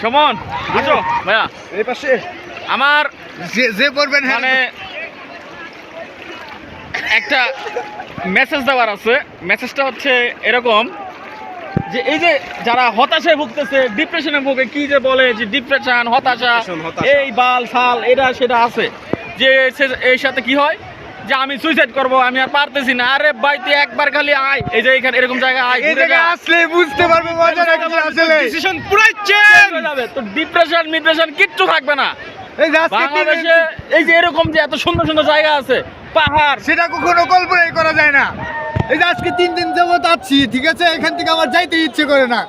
সুমন বুঝছ? ভাইয়া এই পাশে। আমার যে যে পড়বেন হ্যাঁ। মানে একটা মেসেজ দেওয়ার আছে। মেসেজটা হচ্ছে এরকম যে এই যে যারা হতাশায় ভুগতেছে ডিপ্রেশনে ভুগে কি যে বলে যে ডিপ্রেশন হতাশা এই বাল সাল এটা সেটা আছে। যে এর সাথে কি হয়? যে আমি সুইসাইড করব আমি আর পারতেছি না। আরে ভাই তুই একবার খালি আয়। এই যে এখানে এরকম জায়গায় আয় এই জায়গায় আসলে বুঝতে পারবে মজাটা কি আসলে ডিসিশন পুরাই চেঞ্জ হয়ে যাবে। তো ডিপ্রেশন মিপ্রেশন কিচ্ছু থাকবে না। এই যে বাংলাদেশে এই যে এরকম যে এত সুন্দর সুন্দর জায়গা আছে পাহাড়। সেটা কখনো কল্পনাই করা যায় না। এই যে আজকে তিন দিন যাবত আছি ঠিক আছে? এখান থেকে আমার যাইতে ইচ্ছে করে না।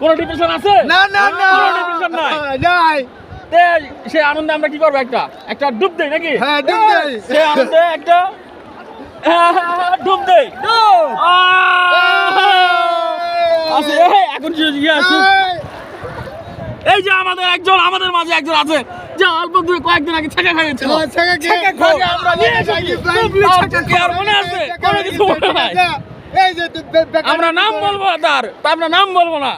কোনো ডিপ্রেশন আছে? না না না। কোনো ডিপ্রেশন নাই। নাই। তে সে আনন্দে আমরা কি করব একটা? একটা ডুব দেই নাকি? হ্যাঁ, ডুব দেই। সে আনন্দে একটা ডুব দেই। আছে এখন এই, যে আমাদের একজন আমাদের মাঝে একজন আছে যে অল্প দূরে কয়েকদিন আগে ছেঁকা খাইয়েছিল। মনে আছে? কোনো কিছু মনে নাই। আমরা নাম বলব না তার আমরা নাম বলব না।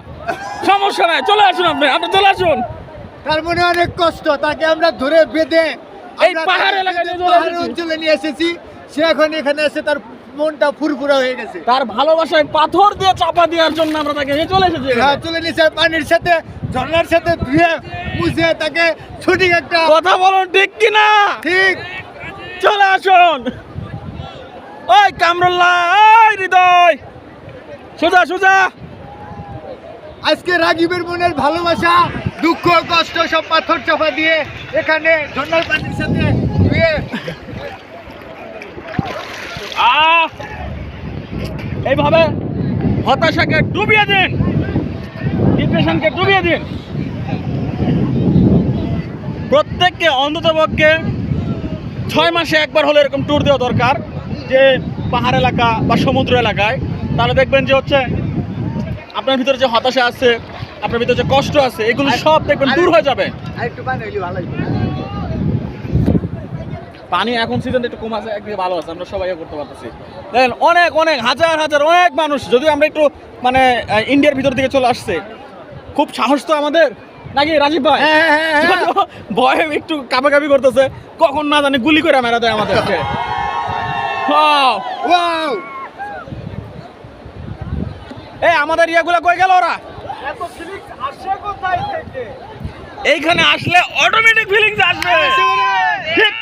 সমস্যা নাই চলে আসুন আপনি আপনি চলে আসুন। তার মনে অনেক কষ্ট তাকে আমরা ধরে বেঁধে পাহাড় অঞ্চলে নিয়ে এসেছি। সে এখন এখানে এসে তার মনটা ফুরফুরা হয়ে গেছে। তার ভালোবাসায় পাথর দিয়ে চাপা দেওয়ার জন্য আমরা তাকে নিয়ে চলে এসেছি হ্যাঁ। চলে নিয়েছে পানির সাথে ঝর্ণার সাথে ধুয়ে মুছে তাকে সঠিক একটা কথা বলুন ঠিক কিনা? ঠিক। চলে আসুন। ওই কামরুল্লাহ ওই হৃদয়। সোজা সোজা। আজকে রাগিবের মনের ভালোবাসা দুঃখ, কষ্ট সব পাথর চাপা দিয়ে এখানে ঝর্ণার পানির সাথে ধুয়ে এইভাবে হতাশাকে ডুবিয়ে দিন। ডিপ্রেশনকে ডুবিয়ে দিন। প্রত্যেককে অন্তত পক্ষে ছয় মাসে একবার হলে এরকম ট্যুর দেওয়া দরকার যে পাহাড় এলাকা বা সমুদ্র এলাকায়। তাহলে দেখবেন যে হচ্ছে আপনার ভিতরে যে হতাশা আছে আপনার ভিতরে যে কষ্ট আছে এগুলো সব দেখবেন দূর হয়ে যাবে। পানি এখন সিজনটা একটু কম আছে একদিকে ভালো আছে আমরা সবাই করতে পারতেছি। দেখেন অনেক অনেক হাজার হাজার অনেক মানুষ যদি আমরা একটু মানে ইন্ডিয়ার ভিতর দিকে চলে আসছে। খুব সাহস তো আমাদের। নাকি রাজীব ভাই? হ্যাঁ, হ্যাঁ, হ্যাঁ। ভয়ে একটু কাপাকাপি করতেছে। কখন না জানি গুলি করে মেরা দেয় আমাদেরকে! এই আমাদের ইয়াগুলা কই গেল ওরা? এইখানে আসলে অটোমেটিক ফিলিংস আসবে। ঠিক